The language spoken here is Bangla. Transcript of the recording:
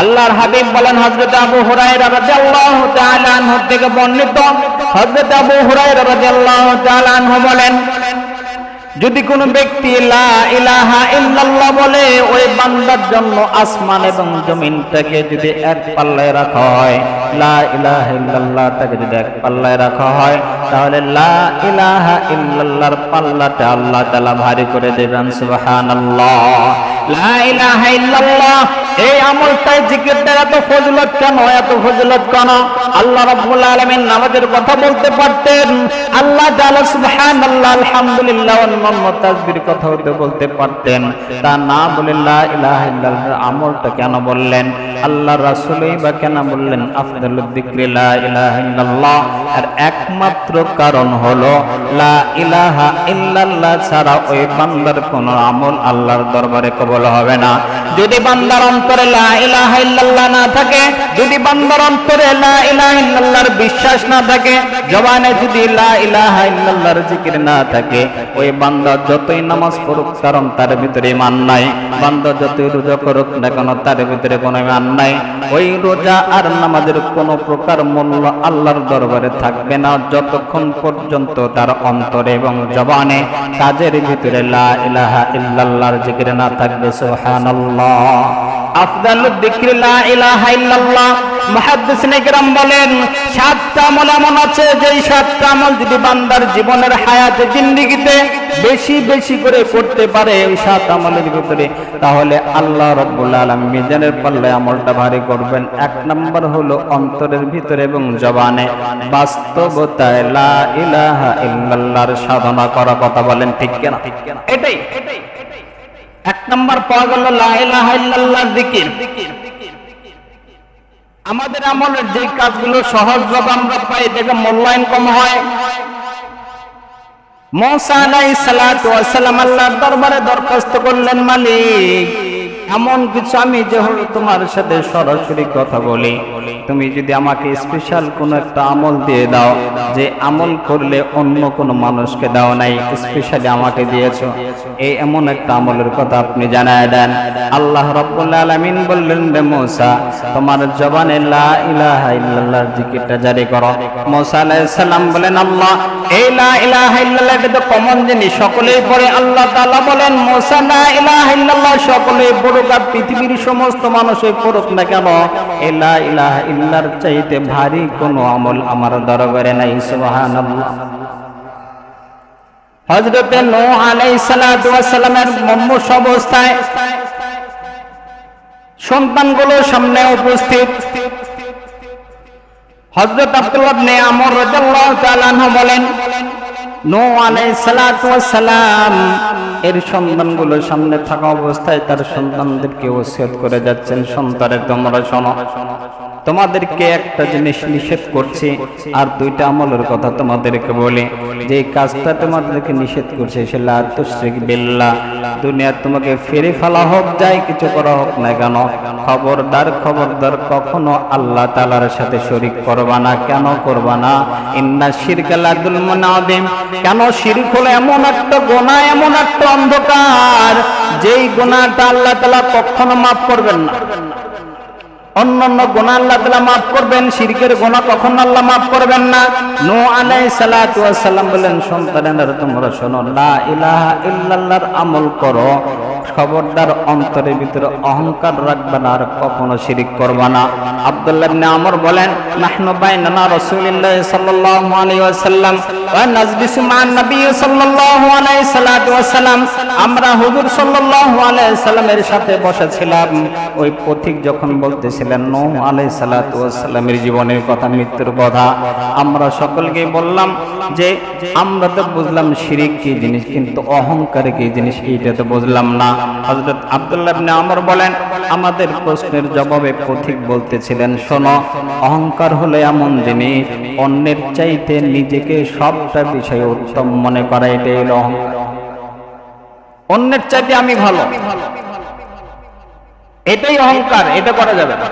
আল্লাহর হাবিব বলেন, হযরত আবু হুরায়রা রাদিয়াল্লাহু তাআলা আনহু থেকে বর্ণিত। হযরত আবু হুরায়রা রাদিয়াল্লাহু তাআলা আনহু বলেন, যদি কোনো ব্যক্তি লা ইলাহা ইল্লাল্লাহ বলে, ওই বান্দার জন্য আসমান এবং জমিনটাকে যদি এক পাল্লায় রাখা হয়, লা ইলাহা ইল্লাল্লাহ তাকে যদি এক পাল্লায় রাখা হয়, তাহলে লা ইলাহা ইল্লাল্লাহর পাল্লাটা আল্লাহ তাআলা ভারী করে দেবেন, সুবহানাল্লাহ। লা ইলাহা ইল্লাল্লাহ এই আমলটাই জিকিরটা এত ফজিলত কেন? এত ফজিলত কেন? আল্লাহ রাব্বুল আলামিন নামাজের কথা বলতে পারতেন। আল্লাহ তাআলা সুবহানাল্লাহ, আলহামদুলিল্লাহ অন্যান্য তাসবির কথা বলতে পারতেন। তা না বলে লা ইলাহা ইল্লাল্লাহ, আমলটা কেন বললেন? আল্লাহ রাসূলই বা কেন বললেন, আফদালুদ যিকরি লা ইলাহা ইল্লাল্লাহ। আর একমাত্র কারণ হলো ইল্লাল্লাহ ছাড়া ওই বান্দার কোনো আমল আল্লাহর দরবারে কবুল হবে না। যদি বান্দার অন্তরে লা না থাকে, যদি বান্দার অন্তরে লা বিশ্বাস না থাকে, জবানে যদি লা জিকির না থাকে, ওই বান্দা যতই নামাজ পড়ুক কারণ তার ভিতরে ইমান নাই। বান্দা যতই রোজা করুক না কেন, তার ভিতরে কোনো ইমান নাই। ওই রোজা আর নামাজের প্রকার মূল্য আল্লাহর দরবারে থাকবে না। যতক্ষণ পর্যন্ত তার অন্তরে এবং জবানে কাজের ভিতরে না থাকবে সাতটা এমন আছে, যেই সাতটা আমল যদি বান্দার জীবনের হায়াতে, জিন্দেগিতে বেশি বেশি করে করতে পারে ওই সাত আমলের ভিতরে, তাহলে আল্লাহ রব্বুল আলামিন মিজানের পাল্লায় আমলটা ভারী করবেন। এক নম্বর হলো অন্তরের ভিতরে এবং জবানে। বাস্তবতায় লা ইলাহা ইল্লাল্লাহর সাধনা করা কথা বলেন, ঠিক কেনা এটাই এটাই। এক নম্বর পাওয়া গেল লা ইলাহা ইল্লাল্লাহর জিকির। আমাদের আমলের যে কাজগুলো সহজ ভাবে আমরা পাই এটাকে মূল্যায়ন কম হয়। মৌসা আলাই সালাম আল্লাহর দরবারে দরখাস্ত করলেন, মালিক, এমন কিছু আমি যে তোমার সাথে সরাসরি কথা বলি। তুমি যদি আমাকে স্পেশাল কোন একটা আমল দিয়ে দাও, যে আমল করলে অন্য কোন মানুষকে দাও নাই স্পেশালি আমাকে দিয়েছ, এই এমন একটা আমলের কথা আপনি জানায় দেন। আল্লাহ রাব্বুল বললেন রে তোমার জবানে লা ইলাহা জিকিরটা জারি করো। আলাইহিস সালাম বলেন, আল্লাহ, এই লা ইলাহা ইল্লাল্লাহ এটা তো কমন জিনিস, সকলেই পড়ে। আল্লাহ তাআলা বলেন লা ইলাহা ইল্লাল্লাহ সকলেই পড়ুক আর পৃথিবীর সমস্ত মানুষই পড়ুক না কেন? এই লা ইলাহা ইল্লার চাইতে ভারী কোনো আমল আমার দরবারে নাই নূহ আলাইহিস সালাতু ওয়াস সালামের মম্মুস অবস্থায় সন্তানগুলো সামনে উপস্থিত। হযরত আব্দুল্লাহ আমর রাদিয়াল্লাহু তাআলা বলেন, নূহ আলাইহিস সালাতু সালাম এর সন্তানগুলো সামনে থাকা অবস্থায় তার সন্তানদেরকে ওসিয়ত করে যাচ্ছেন। সন্তানের তোমরা শোনো। তোমাদেরকে একটা জিনিস নিষেধ করছি, আর দুইটা আমলের কথা তোমাদেরকে বলে। যে কাজটা তোমাদেরকে নিষেধ করছে সে লা তুশরিক দুনিয়া তোমাকে ফেরে ফেলা হোক, যাই কিছু করা হোক না কেন, খবরদার খবরদার কখনো আল্লাহ তাআলার সাথে শরীক করবা না। কেন করবা না? ইন্না শিরকা লাদুল মুনাদিম কেন শিরক হলো এমন একটা গোনা, এমন একটা অন্ধকার, যেই গোনাটা আল্লাহ তাআলা কখনো মাফ করবেন না। অন্যান্য গোনা আল্লাহ তালা মাফ করবেন, শিরকের গোনা কখন আল্লাহ মাফ করবেন না। নো আলাই সালাম বলেন সন্তানেরা তোমরা শোনো, লা ইলাহা ইল্লাল্লাহর আমল করো। খবরদার অন্তরের ভিতরে অহংকার রাখবে না আর কখনো শিরিক করবে না। আব্দুল্লাহ ইবনে আমর বলেন, নাহনু বাইনানা রাসূলুল্লাহ সাল্লাল্লাহু আলাইহি ওয়াসাল্লাম ওয়া নাজলিসু মা'আন নবী সাল্লাল্লাহু আলাইহি সাল্লাতু ওয়াসাল্লাম আমরা হুজুর সাল্লাল্লাহু আলাইহি সাল্লামের সাথে বসেছিলাম। ওই পথিক যখন বলতেছিলেন, নূহ আলাইহিস সালাতু ওয়াসাল্লামের জীবনের কথা, মৃত্যুর কথা। আমরা সকলকে বললাম যে, আমরা তো বুঝলাম শিরিক কি জিনিস, কিন্তু অহংকার কি জিনিস, এইটা তো বুঝলাম না। হযরত আব্দুল্লাহ আমর বলেন, আমাদের প্রশ্নের জবাবে পথিক বলতেছিলেন, শোনো, অহংকার হলো এমন জিনিস, অন্যের চাইতে নিজেকে সবটা বিষয়ে উত্তম মনে করা এটাই অন্যের চাইতে আমি ভালো। এটাই অহংকার, এটা করা যাবে না।